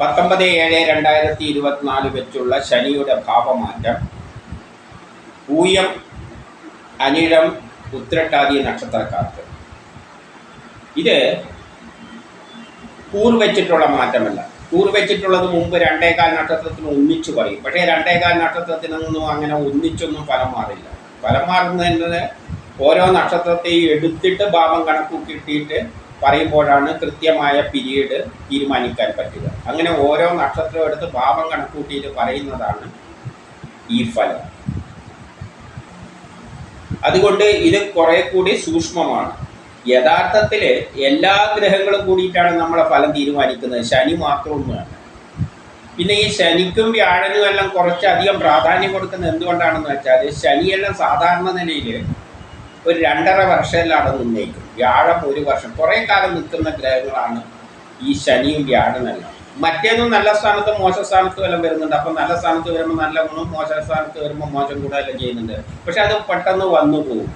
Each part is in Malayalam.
പത്തൊമ്പത് ഏഴ് രണ്ടായിരത്തി ഇരുപത്തിനാല് വെച്ചുള്ള ശനിയുടെ ഭാവമാറ്റം പൂയം അനിഴം ഉത്രട്ടാതി നക്ഷത്രക്കാർക്ക്. ഇത് കൂർവെച്ചിട്ടുള്ള മാറ്റമല്ല. കൂർവെച്ചിട്ടുള്ളത് മുമ്പ് രണ്ടേകാൽ നക്ഷത്രത്തിന് ഒന്നിച്ചു പറയും. പക്ഷേ രണ്ടേകാൽ നക്ഷത്രത്തിൽ നക്ഷത്രത്തിനൊന്നും അങ്ങനെ ഒന്നിച്ചൊന്നും ഫലം മാറില്ല. ഫലം മാറുന്നതിന് ഓരോ നക്ഷത്രത്തെയും എടുത്തിട്ട് ഭാവം കണക്ക് പറയുമ്പോഴാണ് കൃത്യമായ പിരീഡ് തീരുമാനിക്കാൻ പറ്റുക. അങ്ങനെ ഓരോ നക്ഷത്രം എടുത്ത് ഭാവം കണക്കൂട്ടിയിട്ട് പറയുന്നതാണ് ഈ ഫലം. അതുകൊണ്ട് ഇത് കുറെ കൂടി സൂക്ഷ്മമാണ്. യഥാർത്ഥത്തിൽ എല്ലാ ഗ്രഹങ്ങളും കൂടിയിട്ടാണ് നമ്മളെ ഫലം തീരുമാനിക്കുന്നത്. ശനി മാത്രമൊന്നുമല്ല പിന്നെ ഈ ശനിക്കും വ്യാഴനും എല്ലാം കുറച്ചധികം പ്രാധാന്യം കൊടുക്കുന്നത് എന്തുകൊണ്ടാണെന്ന് വെച്ചാൽ ശനിയെല്ലാം സാധാരണ നിലയിൽ ഒരു രണ്ടര വർഷമെല്ലാം നിന്നേക്കും വ്യാഴം ഒരു വർഷം. കുറേ കാലം നിൽക്കുന്ന ഗ്രഹങ്ങളാണ് ഈ ശനിയും വ്യാഴനെല്ലാം മറ്റേതും നല്ല സ്ഥാനത്ത് മോശ സ്ഥാനത്തും എല്ലാം വരുന്നുണ്ട്. അപ്പം നല്ല സ്ഥാനത്ത് വരുമ്പോൾ നല്ല ഗുണം മോശ സ്ഥാനത്ത് വരുമ്പോൾ മോശം കൂടുതലെല്ലാം ചെയ്യുന്നുണ്ട്. പക്ഷെ അത് പെട്ടെന്ന് വന്നു പോകും.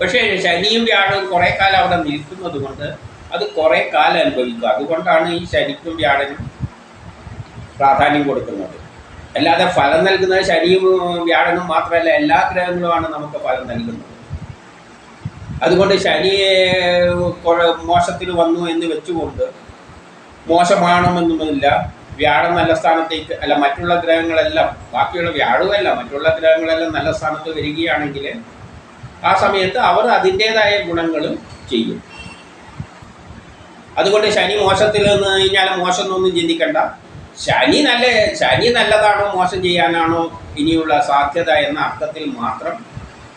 പക്ഷേ ശനിയും വ്യാഴവും കുറേ കാലം അവിടെ നിൽക്കുന്നത് കൊണ്ട് അത് കുറേ കാലം അനുഭവിക്കുക അതുകൊണ്ടാണ് ഈ ശനിക്കും വ്യാഴനും പ്രാധാന്യം കൊടുക്കുന്നത്. അല്ലാതെ ഫലം നൽകുന്നത് ശനിയും വ്യാഴനും മാത്രമല്ല എല്ലാ ഗ്രഹങ്ങളുമാണ് നമുക്ക് ഫലം നൽകുന്നത്. അതുകൊണ്ട് ശനി മോശത്തിൽ വന്നു എന്ന് വെച്ചുകൊണ്ട് മോശമാണെന്നൊന്നുമില്ല. വ്യാഴം നല്ല സ്ഥാനത്തേക്ക് അല്ല മറ്റുള്ള ഗ്രഹങ്ങളെല്ലാം ബാക്കിയുള്ള വ്യാഴവുമല്ല മറ്റുള്ള ഗ്രഹങ്ങളെല്ലാം നല്ല സ്ഥാനത്ത് വരികയാണെങ്കിൽ ആ സമയത്ത് അവർ അതിന്റേതായ ഗുണങ്ങളും ചെയ്യും. അതുകൊണ്ട് ശനി മോശത്തിൽ നിന്ന് കഴിഞ്ഞാൽ മോശം എന്നൊന്നും ചിന്തിക്കണ്ട. ശനി നല്ല ശനി നല്ലതാണോ മോശം ചെയ്യാനാണോ ഇനിയുള്ള സാധ്യത എന്ന അർത്ഥത്തിൽ മാത്രം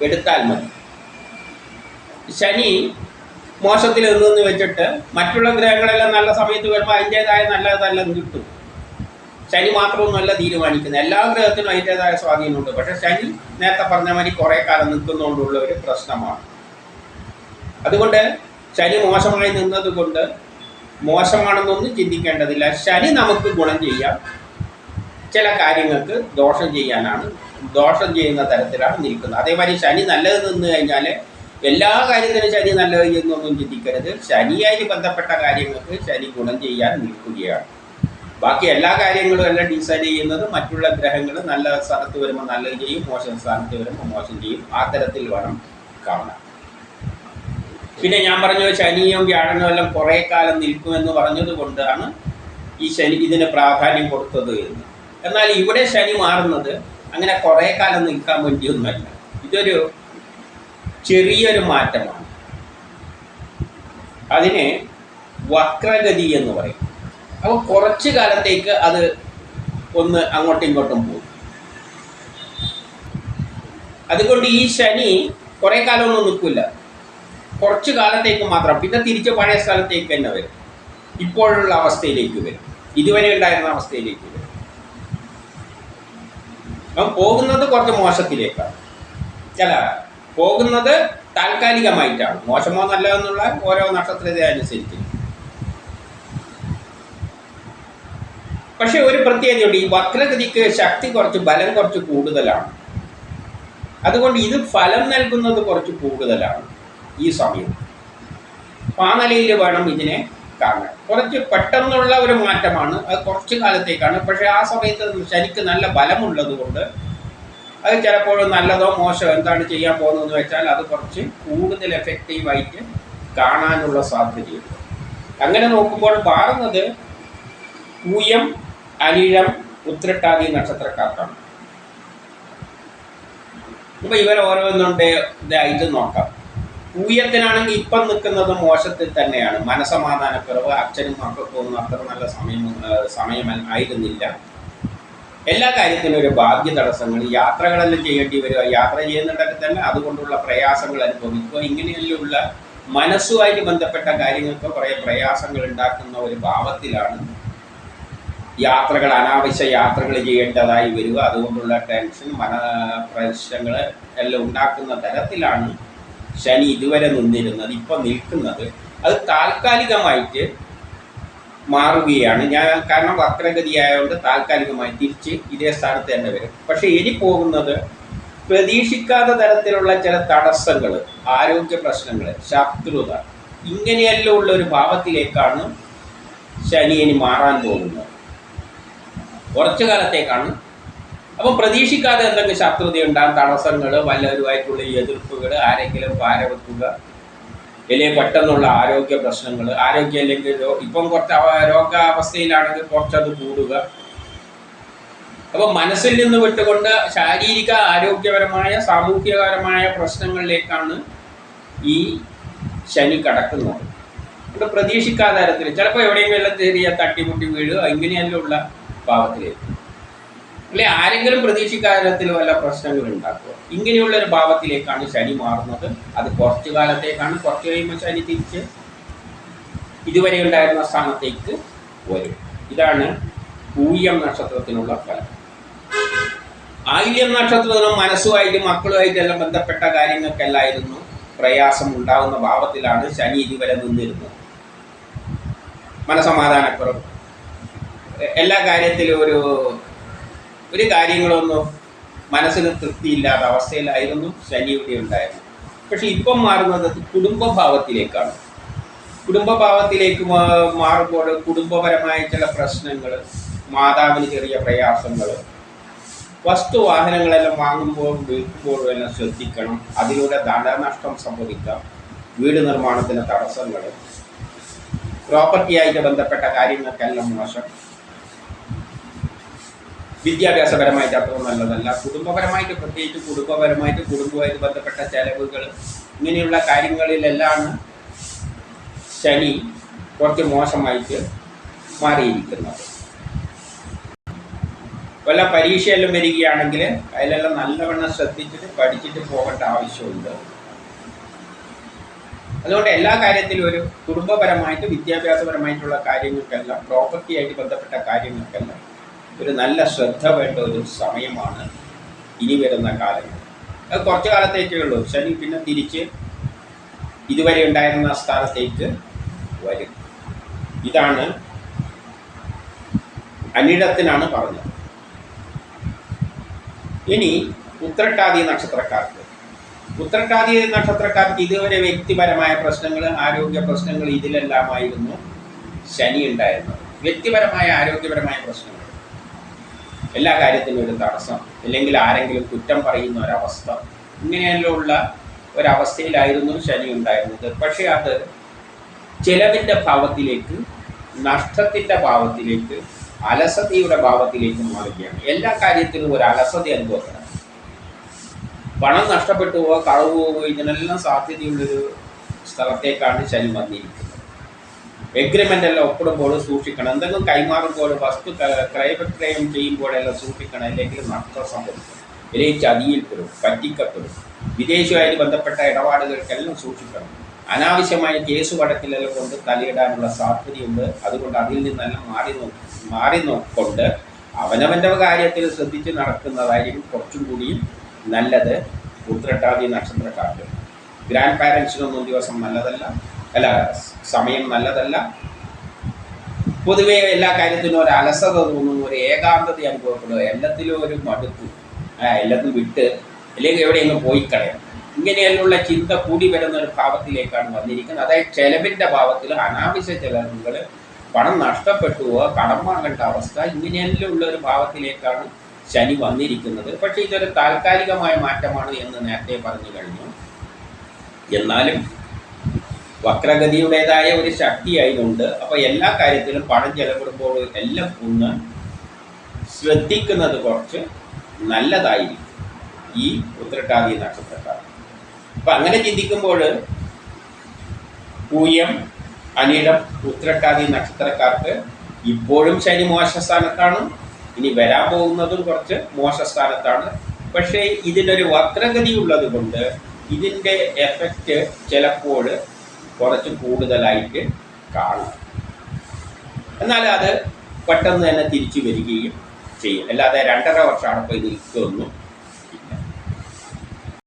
എടുത്താൽ മതി. ശനി മോശത്തിൽ നിന്ന് വെച്ചിട്ട് മറ്റുള്ള ഗ്രഹങ്ങളെല്ലാം നല്ല സമയത്ത് വരുമ്പോൾ അതിന്റെതായ നല്ലതെല്ലാം കിട്ടും. ശനി മാത്രമൊന്നുമല്ല തീരുമാനിക്കുന്നത്. എല്ലാ ഗ്രഹത്തിനും അതിന്റെതായ സ്വാധീനമുണ്ട്. പക്ഷേ ശനി നേരത്തെ പറഞ്ഞ മാതിരി കുറേ കാലം നിൽക്കുന്നതുകൊണ്ടുള്ള ഒരു പ്രശ്നമാണ്. അതുകൊണ്ട് ശനി മോശമായി നിന്നത് കൊണ്ട് മോശമാണെന്നൊന്നും ചിന്തിക്കേണ്ടതില്ല. ശനി നമുക്ക് ഗുണം ചെയ്യാം. ചില കാര്യങ്ങൾക്ക് ദോഷം ചെയ്യാനാണ്. ദോഷം ചെയ്യുന്ന തരത്തിലാണ് നിൽക്കുന്നത്. അതേമാതിരി ശനി നല്ലത് നിന്ന് കഴിഞ്ഞാൽ എല്ലാ കാര്യത്തിനും ശനി നല്ലത് എന്നൊന്നും ചിന്തിക്കരുത്. ശനിയായി ബന്ധപ്പെട്ട കാര്യങ്ങൾക്ക് ശനി ഗുണം ചെയ്യാൻ നിൽക്കുകയാണ്. ബാക്കി എല്ലാ കാര്യങ്ങളും എല്ലാം ഡിസൈഡ് ചെയ്യുന്നത് മറ്റുള്ള ഗ്രഹങ്ങൾ നല്ല സ്ഥലത്ത് വരുമ്പോൾ നല്ലത് ചെയ്യും മോശം സ്ഥാനത്ത് വരുമ്പോൾ മോശം ചെയ്യും. ആ തരത്തിൽ വേണം കാണാൻ. പിന്നെ ഞാൻ പറഞ്ഞു ശനിയും വ്യാഴനും എല്ലാം കുറേ കാലം നിൽക്കുമെന്ന് പറഞ്ഞത് കൊണ്ടാണ് ഈ ശനി ഇതിന് പ്രാധാന്യം കൊടുത്തത് എന്ന്. എന്നാൽ ഇവിടെ ശനി മാറുന്നത് അങ്ങനെ കുറേ കാലം നിൽക്കാൻ വേണ്ടിയൊന്നുമല്ല. ഇതൊരു ചെറിയൊരു മാറ്റമാണ്. അതിനെ വക്രഗതി എന്ന് പറയും. അപ്പോൾ കുറച്ച് കാലത്തേക്ക് അത് ഒന്ന് അങ്ങോട്ടും ഇങ്ങോട്ടും പോകും. അതുകൊണ്ട് ഈ ശനി കുറേ കാലമൊന്നും നിൽക്കില്ല. കുറച്ച് കാലത്തേക്ക് മാത്രം. പിന്നെ തിരിച്ച് പഴയ സ്ഥലത്തേക്ക് തന്നെ വരും. ഇപ്പോഴുള്ള അവസ്ഥയിലേക്ക് വരും. ഇതുവരെ ഉണ്ടായിരുന്ന അവസ്ഥയിലേക്ക് വരും. അപ്പം പോകുന്നത് കുറച്ച് മോശത്തിലേക്കാണ്. അല്ല പോകുന്നത് താൽക്കാലികമായിട്ടാണ്. മോശമോ നല്ലതെന്നുള്ള ഓരോ നക്ഷത്രത്തെ അനുസരിച്ച് പക്ഷെ ഒരു പ്രത്യേകതയുണ്ട്. ഈ വക്രഗതിക്ക് ശക്തി കുറച്ച് ബലം കുറച്ച് കൂടുതലാണ്. അതുകൊണ്ട് ഇത് ഫലം നൽകുന്നത് കുറച്ച് കൂടുതലാണ്. ഈ സമയം. അപ്പം വേണം ഇതിനെ കാണാൻ. കുറച്ച് പെട്ടെന്നുള്ള ഒരു മാറ്റമാണ്. അത് കുറച്ച് കാലത്തേക്കാണ്. പക്ഷേ ആ സമയത്ത് ശരിക്ക് നല്ല ബലമുള്ളത് കൊണ്ട് അത് ചിലപ്പോൾ നല്ലതോ മോശമോ എന്താണ് ചെയ്യാൻ പോകുന്നതെന്ന് വെച്ചാൽ അത് കുറച്ച് കൂടുതൽ എഫക്റ്റീവായിട്ട് കാണാനുള്ള സാധ്യതയുണ്ട്. അങ്ങനെ നോക്കുമ്പോൾ മാറുന്നത് പൂയം അനിഴം ഉത്രട്ടാതി നക്ഷത്രക്കാർക്കാണ്. അപ്പോൾ ഇവർ ഓരോന്നുണ്ട് ഇതായിട്ട് നോക്കാം. പൂയത്തിനാണെങ്കിൽ ഇപ്പം നിൽക്കുന്നത് മോശത്തിൽ തന്നെയാണ്. മനസമാധാനക്കുറവ് അച്ഛനും മക്കൾക്കും ഒന്നും അത്ര നല്ല സമയം സമയം ആയിരുന്നില്ല. എല്ലാ കാര്യത്തിനും ഒരു ഭാഗ്യ തടസ്സങ്ങൾ യാത്രകളെല്ലാം ചെയ്യേണ്ടി വരിക യാത്ര ചെയ്യുന്നുണ്ടെങ്കിൽ തന്നെ അതുകൊണ്ടുള്ള പ്രയാസങ്ങൾ അനുഭവിക്കുക ഇങ്ങനെയുള്ള മനസ്സുമായിട്ട് ബന്ധപ്പെട്ട കാര്യങ്ങൾക്ക് കുറേ പ്രയാസങ്ങൾ ഉണ്ടാക്കുന്ന ഒരു ഭാവത്തിലാണ് യാത്രകൾ അനാവശ്യ യാത്രകൾ ചെയ്യേണ്ടതായി വരിക. അതുകൊണ്ടുള്ള ടെൻഷൻ മന പ്രശ്നങ്ങൾ എല്ലാം ഉണ്ടാക്കുന്ന തരത്തിലാണ് ശനി ഇതുവരെ നിന്നിരുന്നത് ഇപ്പം നിൽക്കുന്നത്. അത് താൽക്കാലികമായിട്ട് മാറുകയാണ്. ഞാൻ കാരണം വക്രഗതിയായതുകൊണ്ട് താൽക്കാലികമായി തിരിച്ച് ഇതേ സ്ഥാനത്ത് തന്നെ വരും. പക്ഷെ ഇനി പോകുന്നത് പ്രതീക്ഷിക്കാത്ത തരത്തിലുള്ള ചില തടസ്സങ്ങൾ ആരോഗ്യ പ്രശ്നങ്ങൾ ശത്രുത ഇങ്ങനെയെല്ലാം ഉള്ള ഒരു ഭാവത്തിലേക്കാണ് ശനി ഇനി മാറാൻ പോകുന്നത്. കുറച്ചു കാലത്തേക്കാണ് അപ്പം പ്രതീക്ഷിക്കാതെ എന്തെങ്കിലും ശത്രുത ഉണ്ടാകും തടസ്സങ്ങൾ വല്ലവരുമായിട്ടുള്ള എതിർപ്പുകൾ ആരെങ്കിലും പാരവെക്കുക അല്ലെങ്കിൽ പെട്ടെന്നുള്ള ആരോഗ്യ പ്രശ്നങ്ങൾ ആരോഗ്യം അല്ലെങ്കിൽ ഇപ്പം കുറച്ച് രോഗാവസ്ഥയിലാണെങ്കിൽ കുറച്ചത് കൂടുക. അപ്പം മനസ്സിൽ നിന്ന് വിട്ടുകൊണ്ട് ശാരീരിക ആരോഗ്യപരമായ സാമൂഹികപരമായ പ്രശ്നങ്ങളിലേക്കാണ് ഈ ശനി കടക്കുന്നത്. ഇവിടെ പ്രതീക്ഷിക്കാതെ തരത്തിൽ ചിലപ്പോൾ എവിടെയെങ്കിലും ചെറിയ തട്ടിമുട്ടി വീഴുക ഇങ്ങനെയെല്ലാം ഭാവത്തിലേക്ക്. അല്ലെ? ആരെങ്കിലും പ്രതീക്ഷിക്കാത്ത വല്ല പ്രശ്നങ്ങൾ ഉണ്ടാക്കുക ഇങ്ങനെയുള്ള ഒരു ഭാവത്തിലേക്കാണ് ശനി മാറുന്നത്. അത് കുറച്ചു കാലത്തേക്കാണ്. കുറച്ച് കഴിയുമ്പോൾ ശനി തിരിച്ച് ഇതുവരെ ഉണ്ടായിരുന്ന സ്ഥാനത്തേക്ക് വരും. ഇതാണ് പൂയം നക്ഷത്രത്തിനുള്ള ഫലം. ആയില്യം നക്ഷത്രത്തിനും മനസ്സുമായിട്ടും മക്കളുമായിട്ടെല്ലാം ബന്ധപ്പെട്ട കാര്യങ്ങൾക്കെല്ലായിരുന്നു പ്രയാസം ഉണ്ടാകുന്ന ഭാവത്തിലാണ് ശനി ഇതുവരെ നിന്നിരുന്നത്. മനസമാധാനക്കുറവ് എല്ലാ കാര്യത്തിലും ഒരു ഒരു കാര്യങ്ങളൊന്നും മനസ്സിന് തൃപ്തിയില്ലാത്ത അവസ്ഥയിലായിരുന്നു ശനി ഇവിടെ ഉണ്ടായിരുന്നത് പക്ഷെ ഇപ്പം മാറുന്നത് കുടുംബഭാവത്തിലേക്കാണ്. കുടുംബഭാവത്തിലേക്ക് മാറുമ്പോൾ കുടുംബപരമായ ചില പ്രശ്നങ്ങൾ മാതാവിന് ചെറിയ പ്രയാസങ്ങൾ വസ്തു വാഹനങ്ങളെല്ലാം വാങ്ങുമ്പോൾ വിൽക്കുമ്പോഴും എല്ലാം ശ്രദ്ധിക്കണം. അതിലൂടെ ധനനഷ്ടം സംഭവിക്കാം. വീട് നിർമ്മാണത്തിന് തടസ്സങ്ങൾ പ്രോപ്പർട്ടിയായിട്ട് ബന്ധപ്പെട്ട കാര്യങ്ങൾക്കെല്ലാം മോശം. വിദ്യാഭ്യാസപരമായിട്ട് അത്ര നല്ലതല്ല. കുടുംബപരമായിട്ട് പ്രത്യേകിച്ച് കുടുംബപരമായിട്ട് കുടുംബവുമായിട്ട് ബന്ധപ്പെട്ട ചെലവുകൾ ഇങ്ങനെയുള്ള കാര്യങ്ങളിലെല്ലാം ശനി കുറച്ച് മോശമായിട്ട് മാറിയിരിക്കുന്നത്. വല്ല പരീക്ഷയെല്ലാം വരികയാണെങ്കിൽ അതിലെല്ലാം നല്ലവണ്ണം ശ്രദ്ധിച്ചിട്ട് പഠിച്ചിട്ട് പോകേണ്ട ആവശ്യമുണ്ട്. അതുകൊണ്ട് എല്ലാ കാര്യത്തിലും ഒരു കുടുംബപരമായിട്ട് വിദ്യാഭ്യാസപരമായിട്ടുള്ള കാര്യങ്ങൾക്കെല്ലാം പ്രോപ്പർട്ടിയായിട്ട് ബന്ധപ്പെട്ട കാര്യങ്ങൾക്കെല്ലാം ഒരു നല്ല ശ്രദ്ധ വേണ്ട ഒരു സമയമാണ് ഇനി വരുന്ന കാലം. അത് കുറച്ച് കാലത്തേക്കേ ഉള്ളൂ. ശനി പിന്നെ തിരിച്ച് ഇതുവരെ ഉണ്ടായിരുന്ന സ്ഥാനത്തേക്ക് വരും. ഇതാണ് അനിടത്തിനാണ് പറഞ്ഞത്. ഇനി ഉത്രട്ടാതി നക്ഷത്രക്കാർക്ക്. ഉത്രട്ടാതി നക്ഷത്രക്കാർക്ക് ഇതുവരെ വ്യക്തിപരമായ പ്രശ്നങ്ങൾ ആരോഗ്യ പ്രശ്നങ്ങൾ ഇതിലെല്ലാമായിരുന്നു ശനി ഉണ്ടായിരുന്നത്. വ്യക്തിപരമായ ആരോഗ്യപരമായ പ്രശ്നങ്ങൾ. എല്ലാ കാര്യത്തിലും ഒരു തടസ്സം അല്ലെങ്കിൽ ആരെങ്കിലും കുറ്റം പറയുന്ന ഒരവസ്ഥ. ഇങ്ങനെയെല്ലാം ഉള്ള ഒരവസ്ഥയിലായിരുന്നു ശനി ഉണ്ടായിരുന്നത്. പക്ഷേ അത് ചെലവിന്റെ ഭാവത്തിലേക്ക് നഷ്ടത്തിന്റെ ഭാവത്തിലേക്ക് അലസതയുടെ ഭാവത്തിലേക്ക് മാറുകയാണ്. എല്ലാ കാര്യത്തിലും ഒരു അലസത അനുഭവപ്പെടാം. പണം നഷ്ടപ്പെട്ടു പോവുക കളവ് പോവുക ഇതിനെല്ലാം സാധ്യതയുള്ളൊരു സ്ഥലത്തേക്കാണ് ശനി വന്നിരിക്കുന്നത്. എഗ്രിമെന്റ് എല്ലാം ഒപ്പിടുമ്പോൾ സൂക്ഷിക്കണം. എന്തെങ്കിലും കൈമാറുമ്പോൾ വസ്തു ക്രയവിക്രയം ചെയ്യുമ്പോഴെല്ലാം സൂക്ഷിക്കണം. അല്ലെങ്കിൽ നഷ്ടം സംഭവിക്കും. അല്ലെങ്കിൽ ചതിയിൽപ്പെടും പറ്റിക്കപ്പെടും. വിദേശമായി ബന്ധപ്പെട്ട ഇടപാടുകൾക്കെല്ലാം സൂക്ഷിക്കണം. അനാവശ്യമായ കേസ് വഴക്കിലെല്ലാം കൊണ്ട് തലയിടാനുള്ള സാധ്യതയുണ്ട്. അതുകൊണ്ട് അതിൽ നിന്നെല്ലാം മാറി നോക്കി മാറി നോക്കൊണ്ട് അവനവന്റെ കാര്യത്തിൽ ശ്രദ്ധിച്ച് നടക്കുന്നതായിരിക്കും കുറച്ചും കൂടിയും നല്ലത്. ഉത്രട്ടാതി നക്ഷത്രക്കാർക്ക്. ഗ്രാൻഡ് പാരൻസിനൊന്നും ദിവസം നല്ലതല്ല. അല്ല സമയം നല്ലതല്ല. പൊതുവേ എല്ലാ കാര്യത്തിനും ഒരു അലസത തോന്നുന്നു ഒരു ഏകാന്തത അനുഭവപ്പെടുക എല്ലാത്തിലും ഒരു മടുപ്പ് എല്ലാത്തും വിട്ട് അല്ലെങ്കിൽ എവിടെയെങ്കിലും പോയി കളയാം. ഇങ്ങനെയുള്ള ചിന്ത കൂടി വരുന്ന ഒരു ഭാവത്തിലേക്കാണ് വന്നിരിക്കുന്നത്. അതായത് ചെലവിന്റെ ഭാവത്തിൽ അനാവശ്യ ചെലവുകൾ പണം നഷ്ടപ്പെട്ടുവോ കടം വാങ്ങേണ്ട അവസ്ഥ ഇങ്ങനെയെല്ലാം ഉള്ള ഒരു ഭാവത്തിലേക്കാണ് ശനി വന്നിരിക്കുന്നത്. പക്ഷേ ഇതൊരു താൽക്കാലികമായ മാറ്റമാണ് എന്ന് നേരത്തെ പറഞ്ഞു കഴിഞ്ഞു. എന്നാലും വക്രഗതിയുടേതായ ഒരു ശക്തി ആയതുകൊണ്ട് അപ്പോൾ എല്ലാ കാര്യത്തിലും പണം ചെലവിടുമ്പോൾ എല്ലാം ഒന്ന് ശ്രദ്ധിക്കുന്നത് കുറച്ച് നല്ലതായിരിക്കും. ഈ ഉത്രട്ടാതി നക്ഷത്രക്കാർ അപ്പം അങ്ങനെ ചിന്തിക്കുമ്പോൾ പൂയം അനിടം ഉത്രട്ടാതി നക്ഷത്രക്കാർക്ക് ഇപ്പോഴും ശനി മോശ സ്ഥാനത്താണ് ഇനി വരാൻ പോകുന്നതും കുറച്ച് മോശ സ്ഥാനത്താണ് പക്ഷേ ഇതിനൊരു വക്രഗതി ഉള്ളത് കൊണ്ട് ഇതിന്റെ എഫക്റ്റ് ചിലപ്പോൾ കുറച്ച് കൂടുതലായിട്ട് കാണും. എന്നാൽ അത് പെട്ടെന്ന് തന്നെ തിരിച്ചു വരികയും ചെയ്യും. അല്ലാതെ രണ്ടര വർഷം അടപ്പ് നിൽക്കുമെന്നും